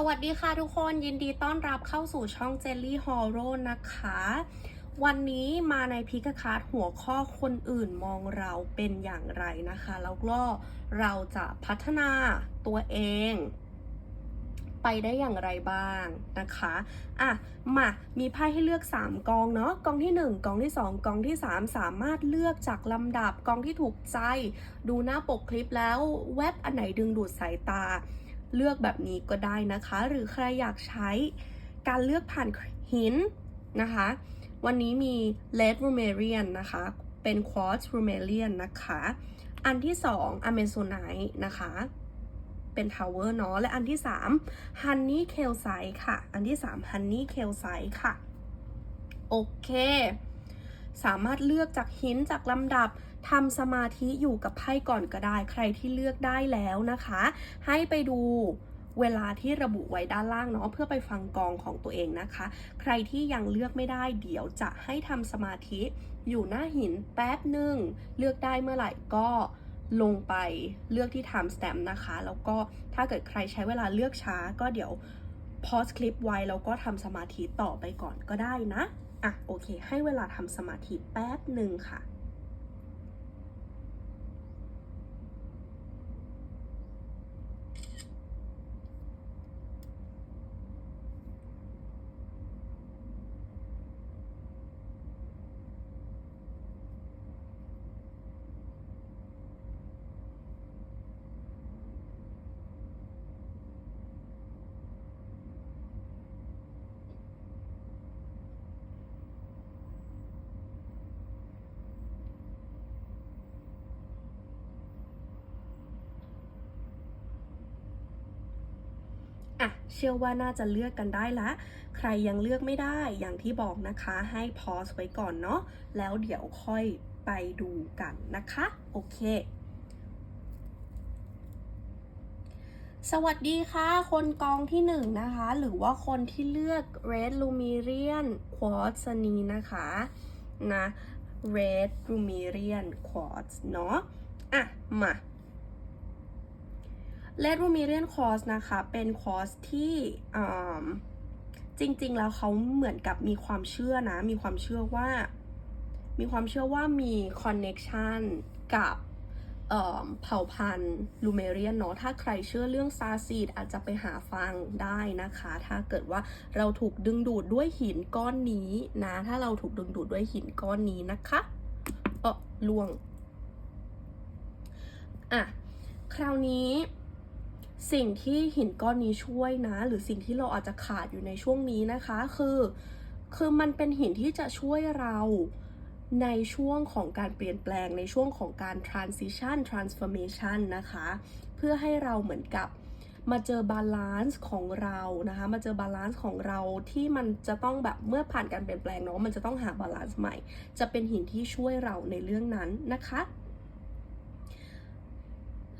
สวัสดีค่ะทุกคนยินดีต้อนรับเข้าสู่ช่อง Jelly Horror นะคะ วันนี้มาในพิกคัสหัวข้อคนอื่นมองเราเป็นอย่างไรนะคะ แล้วก็เราจะพัฒนาตัวเอง ไปได้อย่างไรบ้างนะคะอะมามีไพ่ให้เลือก 3 กองเนาะกองที่ 1 กองที่ 2 กองที่ 3 สามารถเลือกจากลำดับกองที่ถูกใจ ดูหน้าปกคลิปแล้วแวบอันไหนดึงดูดสายตา เลือกแบบนี้ก็ได้นะคะ หรือใครอยากใช้การเลือกผ่านหินนะคะ วันนี้มี Lead r u m e r i a n นะคะ เป็น Quartz r u m e r i a n นะคะ อันที่ 2 Amazonite นะคะ เป็น Tower เนาะ และอันที่ 3 Honey k a l c i t e ค่ะ อันที่ 3 Honey k a l c i t e ค่ะ โอเค สามารถเลือกจากหินจากลำดับทำสมาธิอยู่กับไพ่ก่อนก็ได้ ใครที่เลือกได้แล้วนะคะ ให้ไปดูเวลาที่ระบุไว้ด้านล่างเนาะเพื่อไปฟังกองของตัวเองนะคะ ใครที่ยังเลือกไม่ได้ เดี๋ยวจะให้ทำสมาธิอยู่หน้าหินแป๊บหนึ่งเลือกได้เมื่อไหร่ก็ลงไปเลือกที่ time stamp นะคะ แล้วก็ถ้าเกิดใครใช้เวลาเลือกช้าก็เดี๋ยว pause คลิปไว้แล้วก็ทำสมาธิต่อไปก่อนก็ได้นะ อะโอเค ให้เวลาทำสมาธิแป๊บหนึ่งค่ะ อะเชื่อว่าน่าจะเลือกกันได้ละใครยังเลือกไม่ได้อย่างที่บอกนะคะให้พอสไว้ก่อนเนาะแล้วเดี๋ยวค่อยไปดูกันนะคะ โอเคสวัสดีค่ะ คนกองที่หนึ่งนะคะ หรือว่าคนที่เลือก Red Lumerian Quartz นี้นะคะนะ Red Lumerian Quartz เนาะอะ มา เลดรูมิเรียนคอร์สนะคะ เป็นคอร์สที่จริง ๆ แล้วเขาเหมือนกับมีความเชื่อนะ มีความเชื่อว่า มีความเชื่อว่ามีคอนเน็ชันกับเอ่อเผ่าพันธุ์ลูเมเรียนเนาะ ถ้าใครเชื่อเรื่องซาซีดอาจจะไปหาฟังได้นะคะ ถ้าเกิดว่าเราถูกดึงดูดด้วยหินก้อนนี้นะ ถ้าเราถูกดึงดูดด้วยหินก้อนนี้นะคะเออล่วง อะ คราวนี้ สิ่งที่หินก้อนนี้ช่วยนะ หรือสิ่งที่เราอาจจะขาดอยู่ในช่วงนี้นะคะ คือ คือมันเป็นหินที่จะช่วยเราในช่วงของการเปลี่ยนแปลงในช่วงของการ transition transformation นะคะ เพื่อให้เราเหมือนกับมาเจอบาลานซ์ของเรานะคะ มาเจอบาลานซ์ของเราที่มันจะต้องแบบเมื่อผ่านการเปลี่ยนแปลงเนาะมันจะต้องหาบาลานซ์ใหม่ จะเป็นหินที่ช่วยเราในเรื่องนั้นนะคะ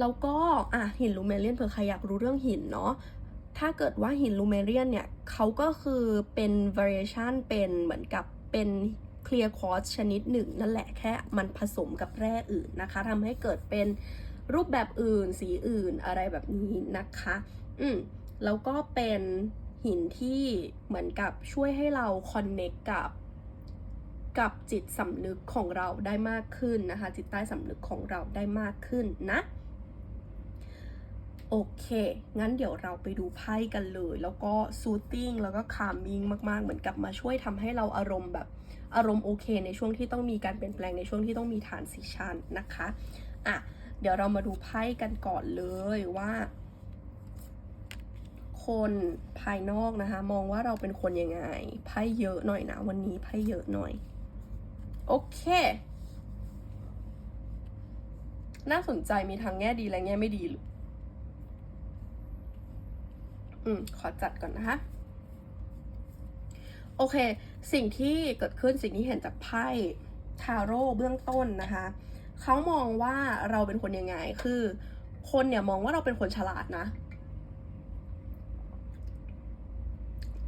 แล้วก็อะหินลูเมเรียนเผื่อใครอยากรู้เรื่องหินเนาะถ้าเกิดว่าหินลูเมเรียนเนี่ยเขาก็คือเป็น variation เป็นเหมือนกับเป็น clear quartz ชนิดหนึ่งนั่นแหละแค่มันผสมกับแร่อื่นนะคะทำให้เกิดเป็นรูปแบบอื่นสีอื่นอะไรแบบนี้นะคะ อืมแล้วก็เป็นหินที่เหมือนกับช่วยให้เรา connect กับกับจิตสำนึกของเราได้มากขึ้นนะคะ จิตใต้สำนึกของเราได้มากขึ้นนะ โอเค งั้นเดี๋ยวเราไปดูไพ่กันเลย แล้วก็ซูตติ้งแล้วก็คามิงมากๆ เหมือนกับมาช่วยทำให้เราอารมณ์แบบอารมณ์โอเค ในช่วงที่ต้องมีการเปลี่ยนแปลงในช่วงที่ต้องมีทานซิชันนะคะ อะ เดี๋ยวเรามาดูไพ่กันก่อนเลยว่า คนภายนอกนะคะ มองว่าเราเป็นคนยังไง ไพ่เยอะหน่อยนะ วันนี้ไพ่เยอะหน่อย โอเคน่าสนใจมีทั้งแง่ดีและแง่ไม่ดี อืม ขอจัดก่อนนะคะ โอเค สิ่งที่เกิดขึ้นสิ่งที่เห็นจากไพ่ทาโร่เบื้องต้นนะคะ เขามองว่าเราเป็นคนยังไง คือ คนเนี่ยมองว่าเราเป็นคนฉลาดนะ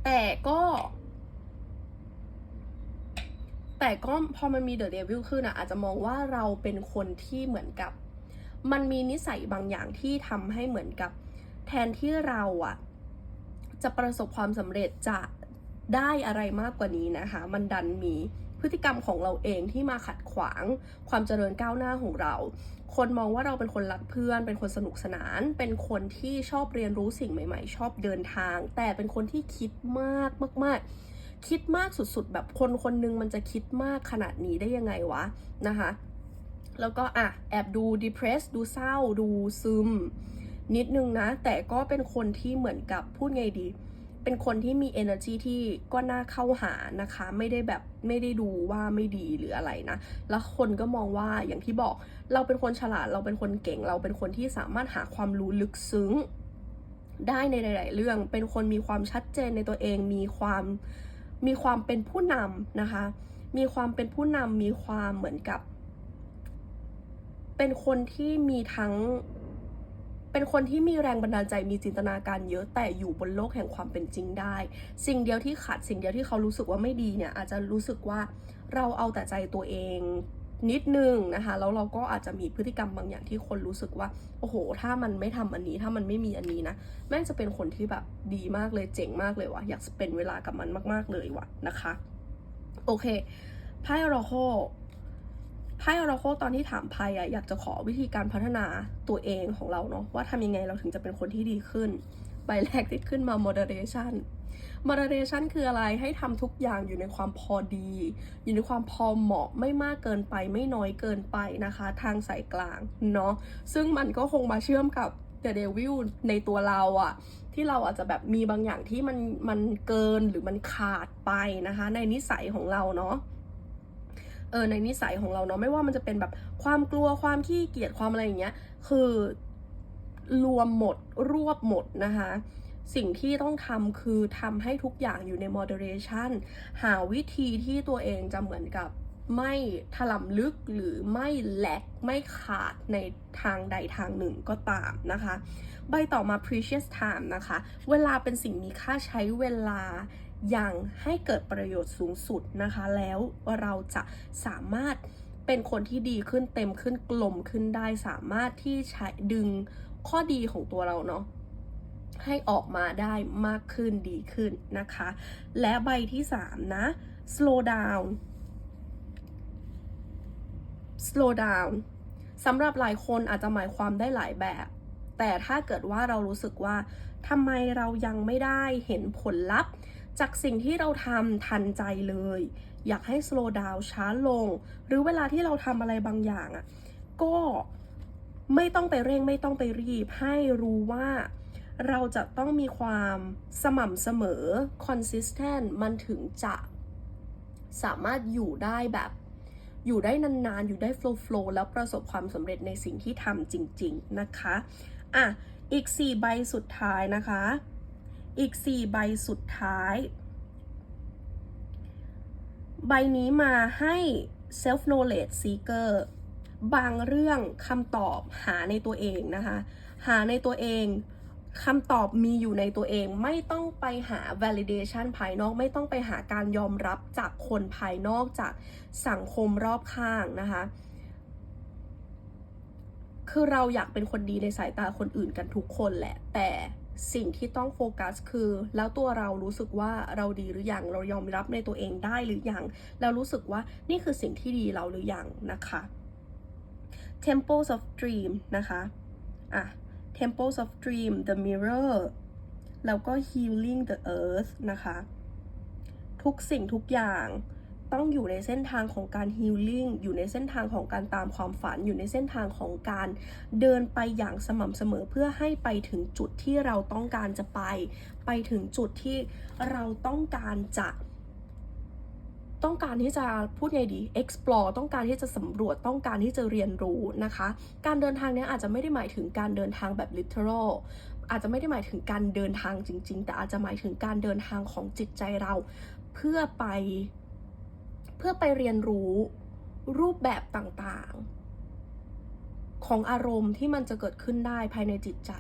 แต่ก็ แต่ก็พอมันมีเดอะเดวิลขึ้นอะอาจจะมองว่าเราเป็นคนที่เหมือนกับ มันมีนิสัยบางอย่างที่ทำให้เหมือนกับ แทนที่เราอะ จะประสบความสำเร็จจะได้อะไรมากกว่านี้นะคะ มันดันมีพฤติกรรมของเราเองที่มาขัดขวางความเจริญก้าวหน้าของเรา คนมองว่าเราเป็นคนรักเพื่อน เป็นคนสนุกสนาน เป็นคนที่ชอบเรียนรู้สิ่งใหม่ๆ ชอบเดินทาง แต่เป็นคนที่คิดมากมากๆ คิดมากสุดๆ แบบคนคนหนึงมันจะคิดมากขนาดนี้ได้ยังไงวะนะคะ แล้วก็อะแอบดู depressed ดูเศร้า ดูซึม นิดนึงนะ แต่ก็เป็นคนที่เหมือนกับพูดไงดี เป็นคนที่มี energy ที่ก็น่าเข้าหานะคะ ไม่ได้แบบไม่ได้ดูว่าไม่ดีหรืออะไรนะ แล้วคนก็มองว่าอย่างที่บอกเราเป็นคนฉลาดเราเป็นคนเก่ง เราเป็นคนที่สามารถหาความรู้ลึกซึ้ง ได้ในหลาย ๆ เรื่อง เป็นคนมีความชัดเจนในตัวเอง มีความมีความเป็นผู้นำนะคะ มีความเป็นผู้นำมีความเหมือนกับ เป็นคนที่มีทั้ง เป็นคนที่มีแรงบันดาลใจมีจินตนาการเยอะแต่อยู่บนโลกแห่งความเป็นจริงได้ สิ่งเดียวที่ขาดสิ่งเดียวที่เขารู้สึกว่าไม่ดีเนี่ยอาจจะรู้สึกว่าเราเอาแต่ใจตัวเองนิดนึงนะคะแล้วเราก็อาจจะมีพฤติกรรมบางอย่างที่คนรู้สึกว่าโอ้โห ถ้ามันไม่ทำอันนี้ถ้ามันไม่มีอันนี้นะแม่งจะเป็นคนที่แบบดีมากเลยเจ๋งมากเลยว่ะอยากสเปนเวลากับมันมาก ๆเลยว่ะนะคะ โอเคไพ่อรโค ไพ่อราโคตอนที่ถามไพ่อะอยากจะขอวิธีการพัฒนาตัวเองของเราเนาะว่าทำยังไงเราถึงจะเป็นคนที่ดีขึ้น ใบแรกที่ขึ้นมา moderation moderation คืออะไรให้ทำทุกอย่างอยู่ในความพอดี อยู่ในความพอเหมาะไม่มากเกินไปไม่น้อยเกินไปนะคะ ทางสายกลางเนาะซึ่งมันก็คงมาเชื่อมกับ The Devil ในตัวเราอะที่เราอาจจะแบบมีบางอย่างที่มันมันเกินหรือมันขาดไปนะคะ ในนิสัยของเราเนาะ เออในนิสัยของเราเนาะไม่ว่ามันจะเป็นแบบความกลัวความขี้เกียจความอะไรอย่างเงี้ยคือรวมหมดรวบหมดนะคะสิ่งที่ต้องทำคือทำให้ทุกอย่างอยู่ใน moderation หาวิธีที่ตัวเองจะเหมือนกับไม่ถล่ำลึกหรือไม่แหลกไม่ขาดในทางใดทางหนึ่งก็ตามนะคะ ใบต่อมา precious time นะคะ เวลาเป็นสิ่งมีค่าใช้เวลา อย่างให้เกิดประโยชน์สูงสุดนะคะ แล้วเราจะสามารถเป็นคนที่ดีขึ้นเต็มขึ้นกลมขึ้นได้สามารถที่ใช้ดึงข้อดีของตัวเราเนาะให้ออกมาได้มากขึ้นดีขึ้นนะคะ และใบที่ 3 นะ slow down slow down สำหรับหลายคนอาจจะหมายความได้หลายแบบ แต่ถ้าเกิดว่าเรารู้สึกว่าทำไมเรายังไม่ได้เห็นผลลัพธ์ จากสิ่งที่เราทำทันใจเลย อยากให้ slow down ช้าลง หรือเวลาที่เราทำอะไรบางอย่างอะ่ะก็ไม่ต้องไปเร่งไม่ต้องไปรีบ ให้รู้ว่าเราจะต้องมีความสม่ำเสมอ consistent มันถึงจะสามารถอยู่ได้แบบอยู่ได้นานๆ อยู่ได้ flow flow แล้วประสบความสำเร็จในสิ่งที่ทำจริง ๆ นะคะ อะ อีก 4 ใบสุดท้ายนะคะ อีก 4 ใบสุดท้าย ใบนี้มาให้ self knowledge seeker บางเรื่องคำตอบหาในตัวเองนะคะ หาในตัวเองคำตอบมีอยู่ในตัวเองไม่ต้องไปหา validation ภายนอกไม่ต้องไปหาการยอมรับจากคนภายนอกจากสังคมรอบข้างนะคะ คือเราอยากเป็นคนดีในสายตาคนอื่นกันทุกคนแหละ แต่ สิ่งที่ต้องโฟกัสคือ แล้วตัวเรารู้สึกว่าเราดีหรือยังเรายอมรับในตัวเองได้หรือยังแล้วรู้สึกว่านี่คือสิ่งที่ดีเราหรือยังนะคะ Temples of Dream นะคะอะ Temples of Dream The Mirror แล้วก็ Healing the Earth นะคะ ทุกสิ่งทุกอย่าง ต้องอยู่ในเส้นทางของการ healing อยู่ในเส้นทางของการตามความฝัน อยู่ในเส้นทางของการเดินไปอย่างสม่ำเสมอเพื่อให้ไปถึงจุดที่เราต้องการจะไป ไปถึงจุดที่เราต้องการจะ ต้องการที่จะพูดไงดี explore ต้องการที่จะสำรวจต้องการที่จะเรียนรู้นะคะ การเดินทางนี้อาจจะไม่ได้หมายถึงการเดินทางแบบ literal อาจจะไม่ได้หมายถึงการเดินทางจริง ๆ แต่อาจจะหมายถึงการเดินทางของจิตใจเรา เพื่อไป เพื่อไปเรียนรู้รูปแบบต่างๆ ของอารมณ์ที่มันจะเกิดขึ้นได้ภายในจิตใจ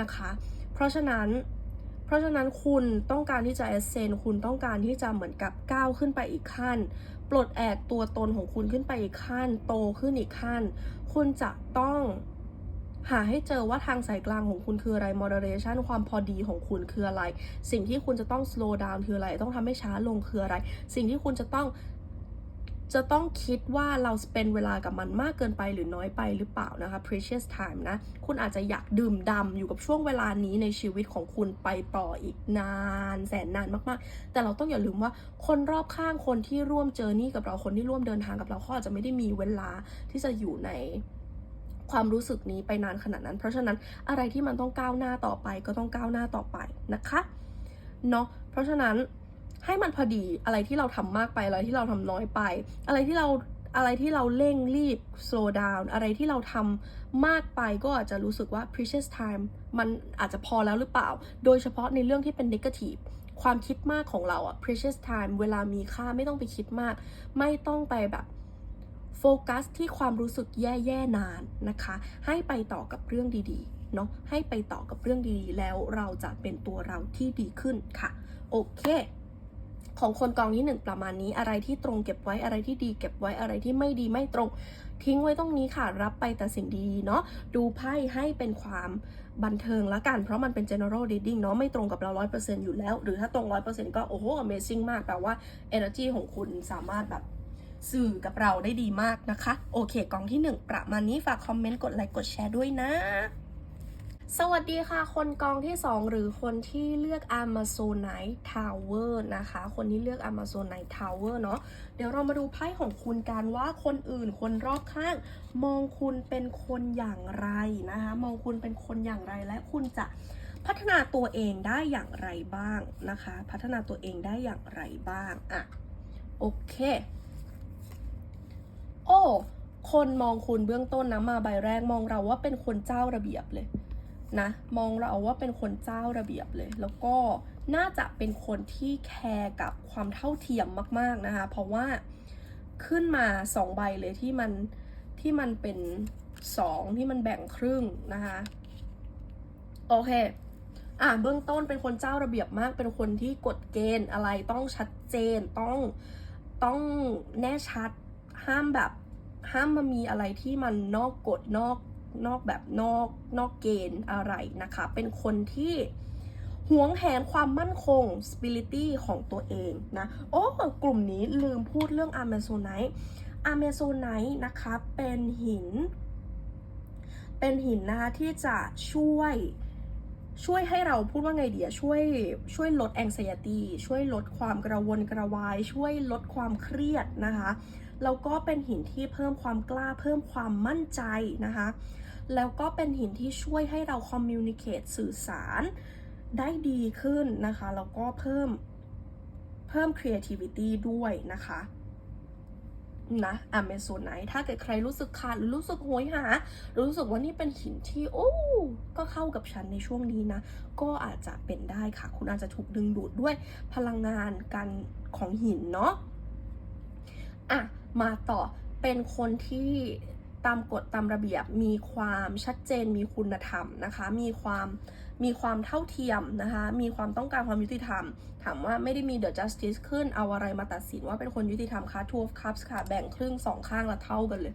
นะคะ เพราะฉะนั้นเพราะฉะนั้นคุณต้องการที่จะเอเซนคุณต้องการที่จะเหมือนกับก้าวขึ้นไปอีกขั้น ปลดแอกตัวตนของคุณขึ้นไปอีกขั้น โตขึ้นอีกขั้น คุณจะต้องหาให้เจอว่าทางสายกลางของคุณคืออะไร moderation ความพอดีของคุณคืออะไร สิ่งที่คุณจะต้อง slow down คืออะไร ต้องทำให้ช้าลงคืออะไร สิ่งที่คุณจะต้อง จะต้องคิดว่าเราเปนเวลากับมันมากเกินไปหรือน้อยไปหรือเปล่านะคะ precious time นะ คุณอาจจะอยากดื่มดำอยู่กับช่วงเวลานี้ในชีวิตของคุณไปต่ออีกนาน แสนนานมากๆ แต่เราต้องอย่าลืมว่าคนรอบข้างคนที่ร่วมเจอนี่กับเราคนที่ร่วมเดินทางกับเราเขาอาจจะไม่ได้มีเวลาที่จะอยู่ในความรู้สึกนี้ไปนานขนาดนั้น เพราะฉะนั้นอะไรที่มันต้องก้าวหน้าต่อไปก็ต้องก้าวหน้าต่อไปนะคะเนาะเพราะฉะนั้น ให้มันพอดีอะไรที่เราทำมากไปอะไรที่เราทำน้อยไป อะไรที่เราอะไรที่เราเร่งรีบ slow down อะไรที่เราทำมากไปก็อาจจะรู้สึกว่า precious time มันอาจจะพอแล้วหรือเปล่า โดยเฉพาะในเรื่องที่เป็น negative ความคิดมากของเราอะ precious time เวลามีค่าไม่ต้องไปคิดมาก ไม่ต้องไปแบบโฟกัสที่ความรู้สึกแย่ๆนานนะคะ ให้ไปต่อกับเรื่องดีๆ เนาะ ให้ไปต่อกับเรื่องดีๆ แล้วเราจะเป็นตัวเราที่ดีขึ้นค่ะ โอเค ของคนกองที่หนึ่งประมาณนี้ อะไรที่ตรงเก็บไว้อะไรที่ดี เก็บไว้อะไรที่ไม่ดีไม่ตรง ทิ้งไว้ตรงนี้ค่ะรับไปแต่สิ่งดีเนาะดูไพ่ให้เป็นความบันเทิงละกัน เพราะมันเป็น general reading เนาะไม่ตรงกับเรา 100%อยู่แล้ว หรือถ้าตรง 100%ก็โอ้โห amazing มากแปลว่า energy ของคุณสามารถแบบสื่อกับเราได้ดีมากนะคะ โอเคกองที่ 1 ประมาณนี้ฝากคอมเมนต์กดไลค์กดแชร์ด้วยนะ สวัสดีค่ะ คนกองที่ 2 หรือคนที่เลือก Amazonite Tower นะคะ คนที่เลือก Amazonite Tower เนาะเดี๋ยวเรามาดูไพ่ของคุณกันว่าคนอื่นคนรอบข้าง มองคุณเป็นคนอย่างไรนะคะ มองคุณเป็นคนอย่างไรและคุณจะพัฒนาตัวเองได้อย่างไรบ้างนะคะ พัฒนาตัวเองได้อย่างไรบ้างอะโอเค โอ้คนมองคุณเบื้องต้นนะมาใบแรกมองเราว่าเป็นคนเจ้าระเบียบเลย นะมองเราว่าเป็นคนเจ้าระเบียบเลย แล้วก็น่าจะเป็นคนที่แคร์กับความเท่าเทียมมาก ๆนะคะ เพราะว่าขึ้นมาสองใบเลยที่มันที่มันเป็นสองที่มันแบ่งครึ่งนะคะโอเคอะเบื้องต้นเป็นคนเจ้าระเบียบมากเป็นคนที่กฎเกณฑ์อะไรต้องชัดเจนต้องต้องแน่ชัดห้ามแบบห้ามมามีอะไรที่มันนอกกฎนอก นอกแบบนอกนอกเกณฑ์อะไรนะคะ เป็นคนที่หวงแหนความมั่นคง spirity ของตัวเองนะ โอ้กลุ่มนี้ลืมพูดเรื่อง Amazonite Amazonite นะคะ เป็นหิน เป็นหินนะคะที่จะช่วยช่วยให้เราพูดว่าไงเดียช่วยช่วยลด anxiety ช่วยลดความกระวนกระวาย ช่วยลดความเครียดนะคะแล้วก็เป็นหินที่เพิ่มความกล้าเพิ่มความมั่นใจนะคะ แล้วก็เป็นหินที่ช่วยให้เรา communicate สื่อสารได้ดีขึ้นนะคะ แล้วก็เพิ่มเพิ่ม creativity ด้วยนะคะนะอเมซอนไนถ้าเกิดใครรู้สึกขาดหรือรู้สึกโหยหา รู้สึกว่านี่เป็นหินที่โอ้ ก็เข้ากับฉันในช่วงนี้นะ ก็อาจจะเป็นได้ค่ะ คุณอาจจะถูกดึงดูดด้วยพลังงานการของหินเนาะ อะ มาต่อ เป็นคนที่ ตามกฎตามระเบียบมีความชัดเจนมีคุณธรรมนะคะมีความมีความเท่าเทียมนะคะมีความต้องการความยุติธรรม ถามว่าไม่ได้มี the justice ขึ้นเอาอะไรมาตัดสินว่าเป็นคนยุติธรรมคะ two of cups ค่ะแบ่งครึ่งสองข้างละเท่ากันเลย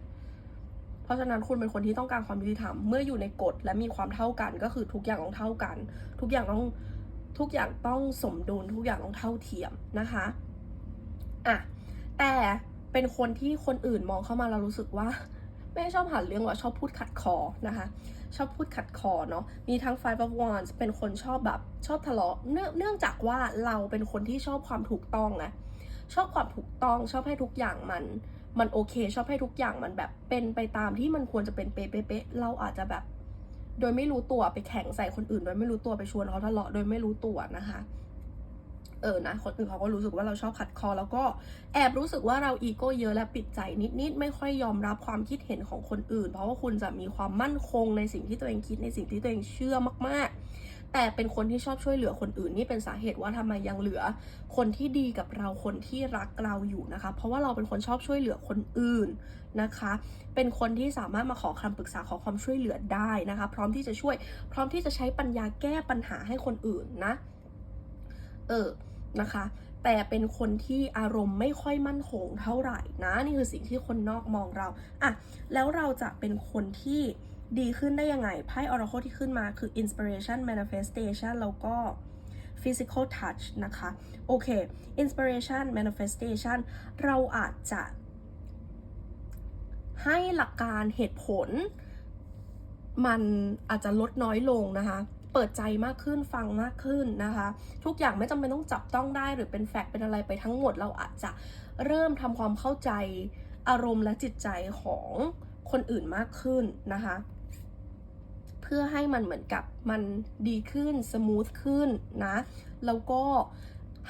เพราะฉะนั้นคุณเป็นคนที่ต้องการความยุติธรรม เมื่ออยู่ในกฎและมีความเท่ากันก็คือทุกอย่างต้องเท่ากัน ทุกอย่างต้องทุกอย่างต้องสมดุลทุกอย่างต้องเท่าเทียมนะคะอะแต่เป็นคนที่คนอื่นมองเข้ามาเรารู้สึกว่า ไม่ชอบหาเรื่องว่าชอบพูดขัดคอนะคะ ชอบพูดขัดคอเนาะมีทั้ง five of wands เป็นคนชอบแบบชอบทะเลาะเนื่องเนื่องจากว่าเราเป็นคนที่ชอบความถูกต้องไงชอบความถูกต้องชอบให้ทุกอย่างมัน มันโอเค ชอบให้ทุกอย่างมันแบบเป็นไปตามที่มันควรจะเป็นเป๊ะๆๆเราอาจจะแบบ โดยไม่รู้ตัวไปแข่งใส่คนอื่น โดยไม่รู้ตัวไปชวนเขาทะเลาะโดยไม่รู้ตัวนะคะ เออนะคนอื่นเขาก็รู้สึกว่าเราชอบขัดคอ แล้วก็แอบรู้สึกว่าเราอีโก้เยอะและปิดใจนิดๆไม่ค่อยยอมรับความคิดเห็นของคนอื่น เพราะว่าคุณจะมีความมั่นคงในสิ่งที่ตัวเองคิดในสิ่งที่ตัวเองเชื่อมาก ๆ แต่เป็นคนที่ชอบช่วยเหลือคนอื่นนี่เป็นสาเหตุว่าทำไมยังเหลือ คนที่ดีกับเราคนที่รักเราอยู่นะคะ เพราะว่าเราเป็นคนชอบช่วยเหลือคนอื่นนะคะ เป็นคนที่สามารถมาขอคำปรึกษาขอความช่วยเหลือได้นะคะ พร้อมที่จะช่วย พร้อมที่จะใช้ปัญญาแก้ปัญหาให้คนอื่นนะ เออ นะคะ แต่เป็นคนที่อารมณ์ไม่ค่อยมั่นคงเท่าไหร่นะ นี่คือสิ่งที่คนนอกมองเราอะแล้วเราจะเป็นคนที่ดีขึ้นได้ยังไง ไพ่ Oracle ที่ขึ้นมาคือ Inspiration Manifestation แล้วก็ Physical Touch นะคะ โอเค Inspiration Manifestation เราอาจจะให้หลักการเหตุผล มันอาจจะลดน้อยลงนะคะ เปิดใจมากขึ้นฟังมากขึ้นนะคะ ทุกอย่างไม่จำเป็นต้องจับต้องได้หรือเป็นแฟกต์เป็นอะไรไปทั้งหมดเราอาจจะเริ่มทำความเข้าใจอารมณ์และจิตใจของคนอื่นมากขึ้นนะคะ เพื่อให้มันเหมือนกับมันดีขึ้นสมูทขึ้นนะแล้วก็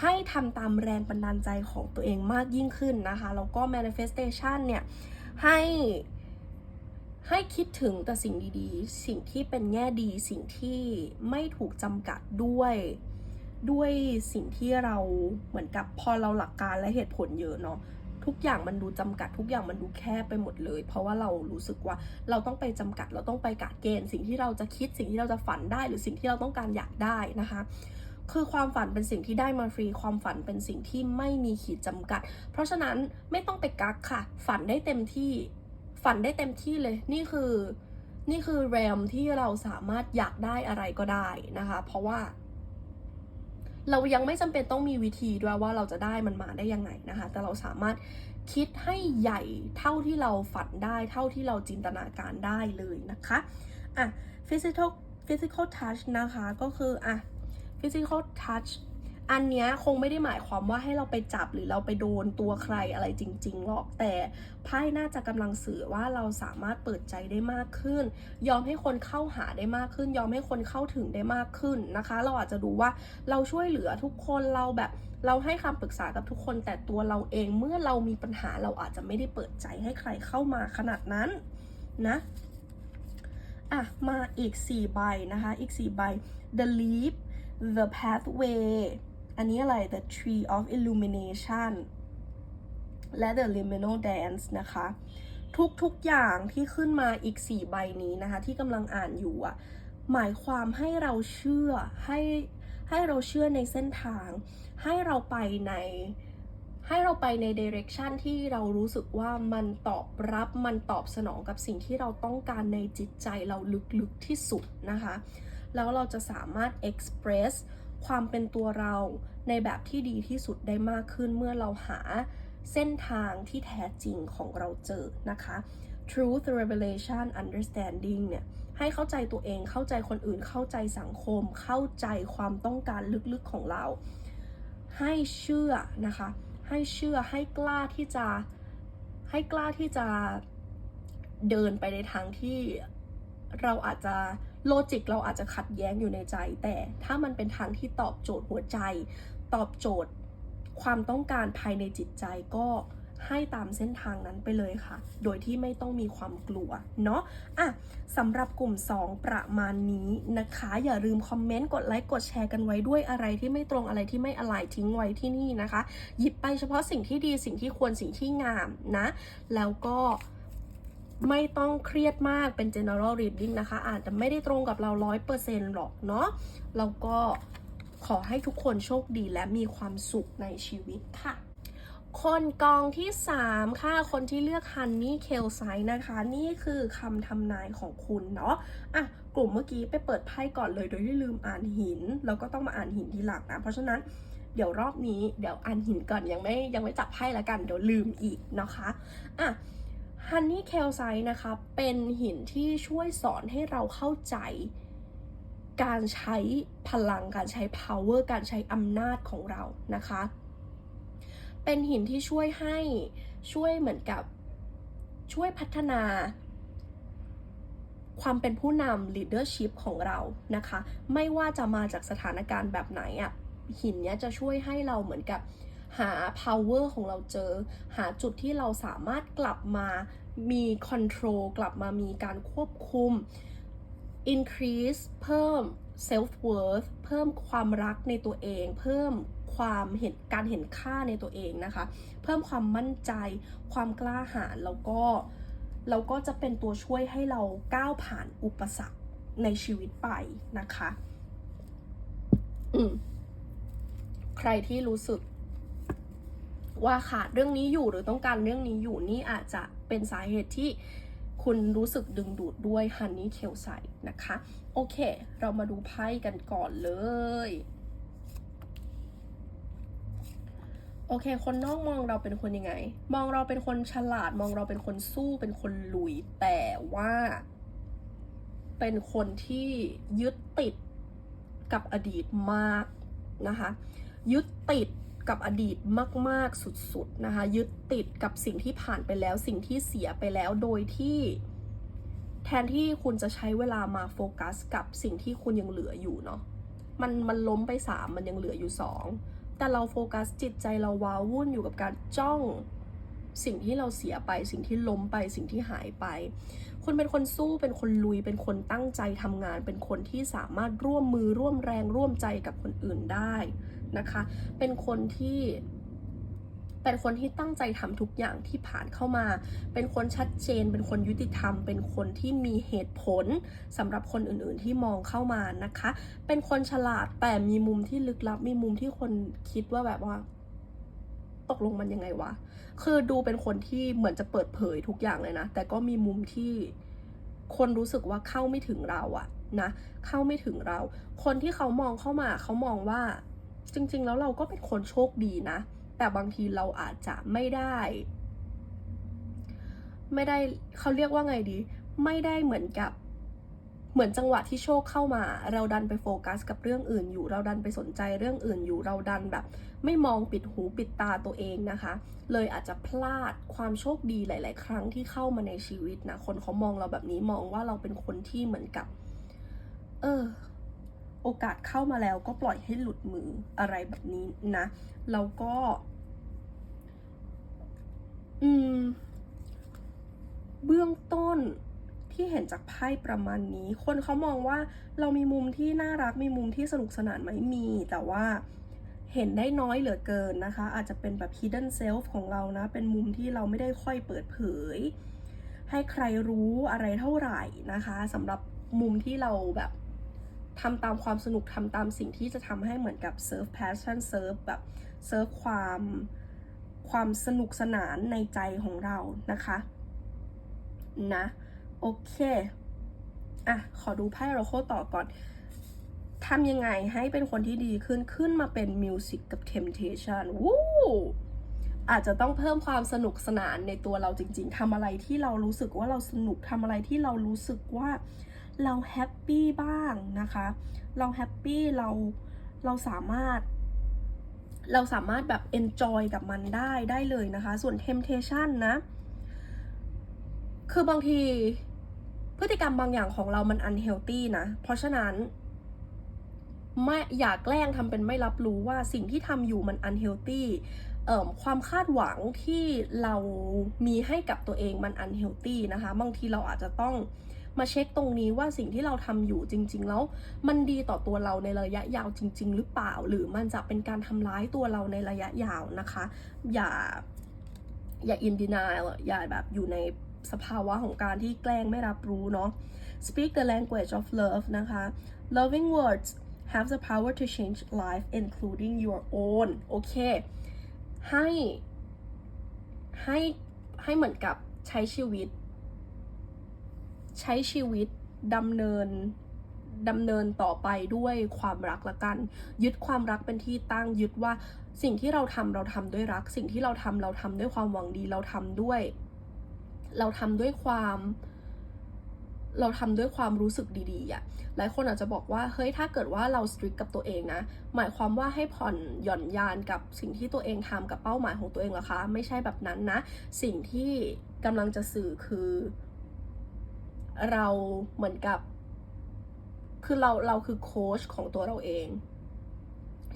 ให้ทำตามแรงบันดาลใจของตัวเองมากยิ่งขึ้นนะคะ แล้วก็ manifestation เนี่ย ให้ ให้คิดถึงแต่สิ่งดีๆ สิ่งที่เป็นแง่ดีสิ่งที่ไม่ถูกจำกัดด้วย ด้วยสิ่งที่เราเหมือนกับพอเราหลักการและเหตุผลเยอะเนาะทุกอย่างมันดูจำกัดทุกอย่างมันดูแคบไปหมดเลย เพราะว่าเรารู้สึกว่าเราต้องไปจำกัดเราต้องไปกะเกณฑ์ สิ่งที่เราจะคิดสิ่งที่เราจะฝันได้ หรือสิ่งที่เราต้องการอยากได้นะคะ คือความฝันเป็นสิ่งที่ได้มาฟรีความฝันเป็นสิ่งที่ไม่มีขีดจำกัด เพราะฉะนั้นไม่ต้องไปกักค่ะ ฝันได้เต็มที่ ฝันได้เต็มที่เลยนี่คือนี่คือแรมที่เราสามารถอยากได้อะไรก็ได้นะคะ เพราะว่า เรายังไม่จำเป็นต้องมีวิธีด้วยว่าเราจะได้มันมาได้ยังไงนะคะ แต่เราสามารถคิดให้ใหญ่เท่าที่เราฝันได้ เท่าที่เราจินตนาการได้เลยนะคะอะ physical physical touch นะคะก็คืออะ physical touch อันเนี้ยคงไม่ได้หมายความว่าให้เราไปจับหรือเราไปโดนตัวใครอะไรจริงๆหรอก แต่ไพ่น่าจะกำลังสื่อว่าเราสามารถเปิดใจได้มากขึ้น ยอมให้คนเข้าหาได้มากขึ้น ยอมให้คนเข้าถึงได้มากขึ้นนะคะ เราอาจจะดูว่าเราช่วยเหลือทุกคนเราแบบเราให้คำปรึกษากับทุกคน แต่ตัวเราเองเมื่อเรามีปัญหาเราอาจจะไม่ได้เปิดใจให้ใครเข้ามาขนาดนั้นนะอะ มาอีก 4 ใบนะคะ อีก 4 ใบ The Leap The Pathway อันนี้อะไร The Tree of Illumination และ The Liminal Dance นะคะ ทุกๆอย่างที่ขึ้นมาอีก 4 ใบนี้นะคะ ที่กำลังอ่านอยู่อะหมายความให้เราเชื่อให้ให้เราเชื่อในเส้นทาง ให้เราไปในให้เราไปใน direction ที่เรารู้สึกว่ามันตอบรับมันตอบสนองกับสิ่งที่เราต้องการในจิตใจเราลึกๆที่สุดนะคะ แล้วเราจะสามารถ express ความเป็นตัวเราในแบบที่ดีที่สุดได้มากขึ้นเมื่อเราหาเส้นทางที่แท้จริงของเราเจอนะคะ truth revelation understanding เนี่ยให้เข้าใจตัวเองเข้าใจคนอื่นเข้าใจสังคม เข้าใจความต้องการลึกๆของเรา ให้เชื่อนะคะ ให้เชื่อให้กล้าที่จะให้กล้าที่จะเดินไปในทางที่เราอาจจะ โลจิกเราอาจจะขัดแย้งอยู่ในใจ แต่ถ้ามันเป็นทางที่ตอบโจทย์หัวใจ ตอบโจทย์ความต้องการภายในจิตใจก็ให้ตามเส้นทางนั้นไปเลยค่ะ โดยที่ไม่ต้องมีความกลัวเนาะ อะสำหรับกลุ่ม 2 ประมาณนี้นะคะ อย่าลืมคอมเมนต์กดไลค์กดแชร์กันไว้ด้วยอะไรที่ไม่ตรงอะไรที่ไม่อะไรทิ้งไว้ที่นี่นะคะ หยิบไปเฉพาะสิ่งที่ดีสิ่งที่ควรสิ่งที่งามนะ แล้วก็ ไม่ต้องเครียดมากเป็น general reading นะคะ อาจจะไม่ได้ตรงกับเรา 100%หรอกเนาะแล้วก็ขอให้ทุกคนโชคดีและมีความสุขในชีวิตค่ะ คนกองที่ 3 ค่ะ คนที่เลือก Honey k e l s i นะคะ นี่คือคำทำนายของคุณเนาะอะกลุ่มเมื่อกี้ไปเปิดไพ่ก่อนเลยโดยที่ลืมอ่านหิน แล้วก็ต้องมาอ่านหินทีหลังนะ เพราะฉะนั้นเดี๋ยวรอบนี้เดี๋ยวอ่านหินก่อนยังไม่ยังไม่จับไพ่ละกันเดี๋ยวลืมอีกนะคะอะ ฮันนี่เคลไซนะคะ เป็นหินที่ช่วยสอนให้เราเข้าใจ การใช้พลังการใช้ power การใช้อำนาจของเรานะคะ เป็นหินที่ช่วยให้ช่วยเหมือนกับช่วยพัฒนา ความเป็นผู้นำ leadership ของเรานะคะ ไม่ว่าจะมาจากสถานการณ์แบบไหนอะ่ะหินเนี้ยจะช่วยให้เราเหมือนกับ หา power ของเราเจอ หาจุดที่เราสามารถกลับมามี control กลับมามีการควบคุม increase เพิ่ม self worth เพิ่มความรักในตัวเอง เพิ่มความเห็นการเห็นค่าในตัวเองนะคะ เพิ่มความมั่นใจ ความกล้าหาญแล้วก็แล้วก็จะเป็นตัวช่วยให้เราก้าวผ่านอุปสรรคในชีวิตไปนะคะ อืม ใครที่รู้สึก ว่าขาดเรื่องนี้อยู่หรือต้องการเรื่องนี้อยู่นี่อาจจะเป็นสาเหตุที่คุณรู้สึกดึงดูดด้วยฮันนี่เทลไซนะคะ โอเค เรามาดูไพ่กันก่อนเลย โอเค คนนอกมองเราเป็นคนยังไง มองเราเป็นคนฉลาด มองเราเป็นคนสู้เป็นคนลุย แต่ว่า เป็นคนที่ยึดติดกับอดีตมากนะคะ ยึดติด กับอดีตมาก ๆ สุด ๆ นะคะ ยึดติดกับสิ่งที่ผ่านไปแล้ว สิ่งที่เสียไปแล้วโดยที่แทนที่คุณจะใช้เวลามาโฟกัสกับสิ่งที่คุณยังเหลืออยู่เนาะมันมันล้มไปสามมันยังเหลืออยู่สองแต่เราโฟกัสจิตใจเราว้าวุ่นอยู่กับการจ้องสิ่งที่เราเสียไป สิ่งที่ล้มไปสิ่งที่หายไป คุณเป็นคนสู้เป็นคนลุยเป็นคนตั้งใจทำงาน เป็นคนที่สามารถร่วมมือร่วมแรงร่วมใจกับคนอื่นได้ นะคะ เป็นคนที่เป็นคนที่ตั้งใจทำทุกอย่างที่ผ่านเข้ามา เป็นคนชัดเจน เป็นคนยุติธรรม เป็นคนที่มีเหตุผลสำหรับคนอื่นๆที่มองเข้ามานะคะ เป็นคนฉลาดแต่มีมุมที่ลึกลับ มีมุมที่คนคิดว่าแบบว่า ตกลงมันยังไงวะ คือดูเป็นคนที่เหมือนจะเปิดเผยทุกอย่างเลยนะ แต่ก็มีมุมที่คนรู้สึกว่าเข้าไม่ถึงเราอะนะ เข้าไม่ถึงเรา คนที่เขามองเข้ามา เขามองว่า จริง ๆ แล้วเราก็เป็นคนโชคดีนะ แต่บางทีเราอาจจะไม่ได้ ไม่ได้เขาเรียกว่าไงดี ไม่ได้เหมือนกับเหมือนจังหวะที่โชคเข้ามา เราดันไปโฟกัสกับเรื่องอื่นอยู่ เราดันไปสนใจเรื่องอื่นอยู่ เราดันแบบ ไม่มองปิดหูปิดตาตัวเองนะคะ เลยอาจจะพลาดความโชคดีหลาย ๆ ครั้งที่เข้ามาในชีวิตนะ คนเขามองเราแบบนี้มองว่าเราเป็นคนที่เหมือนกับ เออ โอกาสเข้ามาแล้วก็ปล่อยให้หลุดมืออะไรแบบนี้นะ แล้วก็ อืม เบื้องต้นที่เห็นจากไพ่ประมาณนี้ คนเขามองว่าเรามีมุมที่น่ารัก มีมุมที่สนุกสนานไหมมี แต่ว่าเห็นได้น้อยเหลือเกินนะคะ อาจจะเป็นแบบ hidden self ของเรานะ เป็นมุมที่เราไม่ได้ค่อยเปิดเผย ให้ใครรู้อะไรเท่าไหร่นะคะสำหรับมุมที่เราแบบ ทำตามความสนุกทำตามสิ่งที่จะทำให้เหมือนกับ serve passion serve แบบ serve ความความสนุกสนานในใจของเรานะคะนะโอเคอะขอดูไพ่โรโคต่อก่อนทำยังไงให้เป็นคนที่ดีขึ้นขึ้นมาเป็นมิวสิกกับ Temptation วู้อาจจะต้องเพิ่มความสนุกสนานในตัวเราจริง ๆทำอะไรที่เรารู้สึกว่าเราสนุกทำอะไรที่เรารู้สึกว่า เราแฮปปี้บ้างนะคะ เราแฮปปี้เราเราสามารถ เราสามารถแบบ enjoy กับมันได้ได้เลยนะคะ ส่วน Temptation นะ คือบางทีพฤติกรรมบางอย่างของเรามัน unhealthy นะ เพราะฉะนั้นไม่อย่าแกล้งทำเป็นไม่รับรู้ว่าสิ่งที่ทำอยู่มัน unhealthy เอ่อความคาดหวังที่เรามีให้กับตัวเองมัน unhealthy นะคะ บางทีเราอาจจะต้อง มาเช็คตรงนี้ว่าสิ่งที่เราทำอยู่จริง ๆ แล้ว มันดีต่อตัวเราในระยะยาวจริง ๆ หรือเปล่า หรือมันจะเป็นการทำร้ายตัวเราในระยะยาวนะคะ อย่า อย่า in denial อะอย่าแบบอยู่ในสภาวะของการที่แกล้งไม่รับรู้เนาะ speak the language of love นะคะ loving words have the power to change life including your own โอเค ให้ ให้ ให้เหมือนกับใช้ชีวิต ใช้ชีวิตดำเนินดำเนินต่อไปด้วยความรักละกัน ยึดความรักเป็นที่ตั้งยึดว่าสิ่งที่เราทำเราทำด้วยรัก สิ่งที่เราทำเราทำด้วยความหวังดีเราทำด้วย เราทำด้วยความ เราทำด้วยความรู้สึกดีๆอะ่ะหลายคนอาจจะบอกว่าเฮ้ยถ้าเกิดว่าเราสตริกกับตัวเองนะหมายความว่าให้ผ่อนหย่อนยานกับสิ่งที่ตัวเองทำกับเป้าหมายของตัวเองเหรอคะ ไม่ใช่แบบนั้นนะ สิ่งที่กำลังจะสื่อคือ เราเหมือนกับ คือเราเราคือโค้ชของตัวเราเอง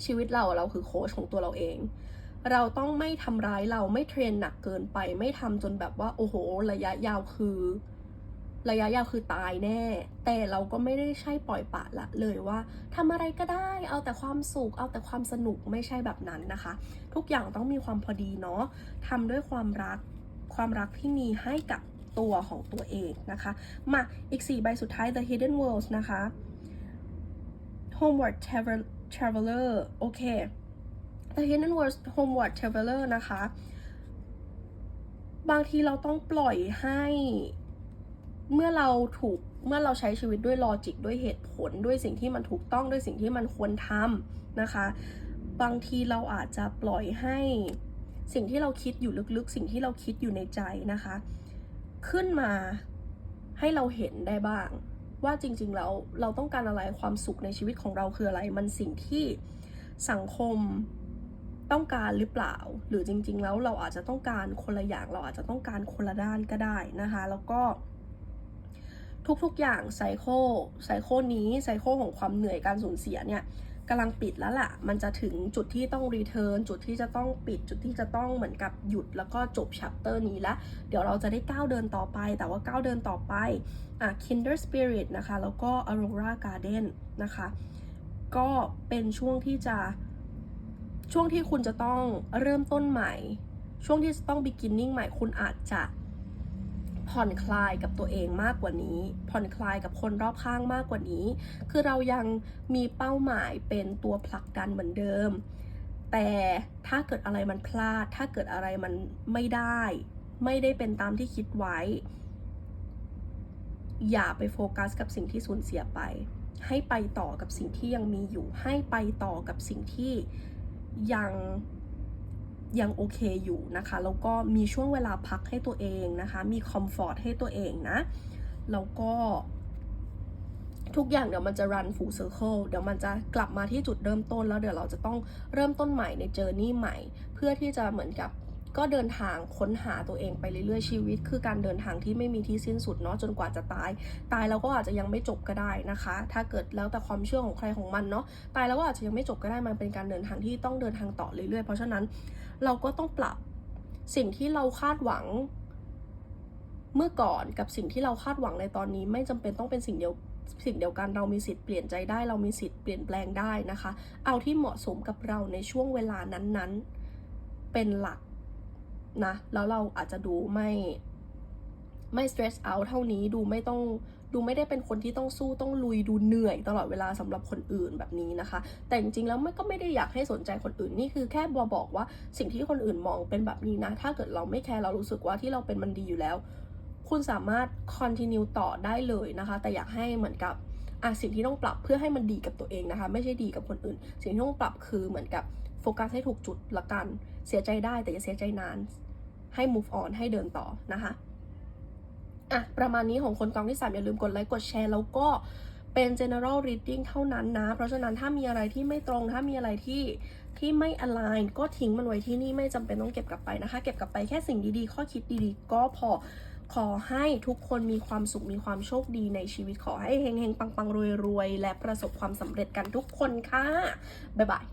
ชีวิตเราเราคือโค้ชของตัวเราเอง เราต้องไม่ทำร้ายเราไม่เทรนหนักเกินไป ไม่ทำจนแบบว่าโอ้โห ระยะยาวคือ ระยะยาวคือตายแน่ แต่เราก็ไม่ได้ใช่ปล่อยปะละเลยว่าทำอะไรก็ได้ เอาแต่ความสุขเอาแต่ความสนุกไม่ใช่แบบนั้นนะคะ ทุกอย่างต้องมีความพอดีเนาะทำด้วยความรักความรักที่มีให้กับ ตัวของตัวเองนะคะ มาอีก 4 ใบสุดท้าย The Hidden Worlds นะคะ Homeward traveler โอเค The Hidden Worlds Homeward Traveler นะคะ บางทีเราต้องปล่อยให้ เมื่อเราถูกเมื่อเราใช้ชีวิตด้วยลอจิกด้วยเหตุผลด้วยสิ่งที่มันถูกต้องด้วยสิ่งที่มันควรทำนะคะ บางทีเราอาจจะปล่อยให้สิ่งที่เราคิดอยู่ลึกๆ สิ่งที่เราคิดอยู่ในใจนะคะ ขึ้นมาให้เราเห็นได้บ้าง ว่าจริงๆแล้วเราต้องการอะไรความสุขในชีวิตของเราคืออะไรมันสิ่งที่สังคมต้องการหรือเปล่า หรือจริง ๆ แล้วเราอาจจะต้องการคนละอย่างเราอาจจะต้องการคนละด้านก็ได้นะคะ แล้วก็ทุกๆอย่างไซโคไซโคนี้ไซโคของความเหนื่อยการสูญเสียเนี่ย กำลังปิดแล้วล่ะ มันจะถึงจุดที่ต้องรีเทิร์นจุดที่จะต้องปิด จุดที่จะต้องเหมือนกับหยุดแล้วก็จบชัปเตอร์นี้แล้วเดี๋ยวเราจะได้ก้าวเดินต่อไป แต่ว่าก้าวเดินต่อไปอะ Kinder Spirit นะคะ แล้วก็ Aurora Garden นะคะ ก็เป็นช่วงที่จะช่วงที่คุณจะต้องเริ่มต้นใหม่ ช่วงที่จะต้อง beginning ใหม่คุณอาจจะ ผ่อนคลายกับตัวเองมากกว่านี้ ผ่อนคลายกับคนรอบข้างมากกว่านี้ คือเรายังมีเป้าหมายเป็นตัวผลักดันเหมือนเดิม แต่ถ้าเกิดอะไรมันพลาด ถ้าเกิดอะไรมันไม่ได้ ไม่ได้เป็นตามที่คิดไว้ อย่าไปโฟกัสกับสิ่งที่สูญเสียไป ให้ไปต่อกับสิ่งที่ยังมีอยู่ ให้ไปต่อกับสิ่งที่ยัง ยังโอเคอยู่นะคะ แล้วก็มีช่วงเวลาพักให้ตัวเองนะคะ มีคอมฟอร์ตให้ตัวเองนะ แล้วก็ทุกอย่างเดี๋ยวมันจะ run full circle เดี๋ยวมันจะกลับมาที่จุดเริ่มต้นแล้วเดี๋ยวเราจะต้องเริ่มต้นใหม่ในเจอร์นี่ใหม่ เพื่อที่จะเหมือนกับ ก็เดินทางค้นหาตัวเองไปเรื่อยๆชีวิต คือการเดินทางที่ไม่มีที่สิ้นสุดเนาะจนกว่าจะตาย ตายแล้วก็อาจจะยังไม่จบก็ได้นะคะ ถ้าเกิดแล้วแต่ความเชื่อของใครของมันเนาะตายแล้วก็อาจจะยังไม่จบก็ได้มันเป็นการเดินทางที่ต้องเดินทางต่อเรื่อยๆ เพราะฉะนั้นเราก็ต้องปรับสิ่งที่เราคาดหวังเมื่อก่อนกับสิ่งที่เราคาดหวังในตอนนี้ ไม่จำเป็นต้องเป็นสิ่งเดียวสิ่งเดียวกันเรามีสิทธิ์เปลี่ยนใจได้เรามีสิทธิ์เปลี่ยนแปลงได้นะคะ เอาที่เหมาะสมกับเราในช่วงเวลานั้นๆ เป็นหลัก นะ แล้วเราอาจจะดูไม่ไม่ stress out เท่านี้ดูไม่ต้องดูไม่ได้เป็นคนที่ต้องสู้ต้องลุยดูเหนื่อยตลอดเวลาสำหรับคนอื่นแบบนี้นะคะ แต่จริงๆแล้วไม่ก็ไม่ได้อยากให้สนใจคนอื่นนี่คือแค่บัวบอกว่าสิ่งที่คนอื่นมองเป็นแบบนี้นะ ถ้าเกิดเราไม่แคร์เรารู้สึกว่าที่เราเป็นมันดีอยู่แล้ว คุณสามารถ continue ต่อได้เลยนะคะ แต่อยากให้เหมือนกับอะสิ่งที่ต้องปรับเพื่อให้มันดีกับตัวเองนะคะ ไม่ใช่ดีกับคนอื่น สิ่งที่ต้องปรับคือเหมือนกับโฟกัสให้ถูกจุดละกัน เสียใจได้แต่อย่าเสียใจนาน ให้ move on ให้เดินต่อนะคะอะประมาณนี้ของคนกองที่ 3 อย่าลืมกดไลค์กดแชร์แล้วก็เป็น general reading เท่านั้นนะ เพราะฉะนั้นถ้ามีอะไรที่ไม่ตรง ถ้ามีอะไรที่ที่ไม่ align ก็ทิ้งมันไว้ที่นี่ไม่จำเป็นต้องเก็บกลับไปนะคะ เก็บกลับไปแค่สิ่งดีๆ ข้อคิดดีๆ ก็พอขอให้ทุกคนมีความสุขมีความโชคดีในชีวิตขอให้เฮงๆ ปังๆ รวยๆ และประสบความสำเร็จกันทุกคนค่ะ บ๊ายบาย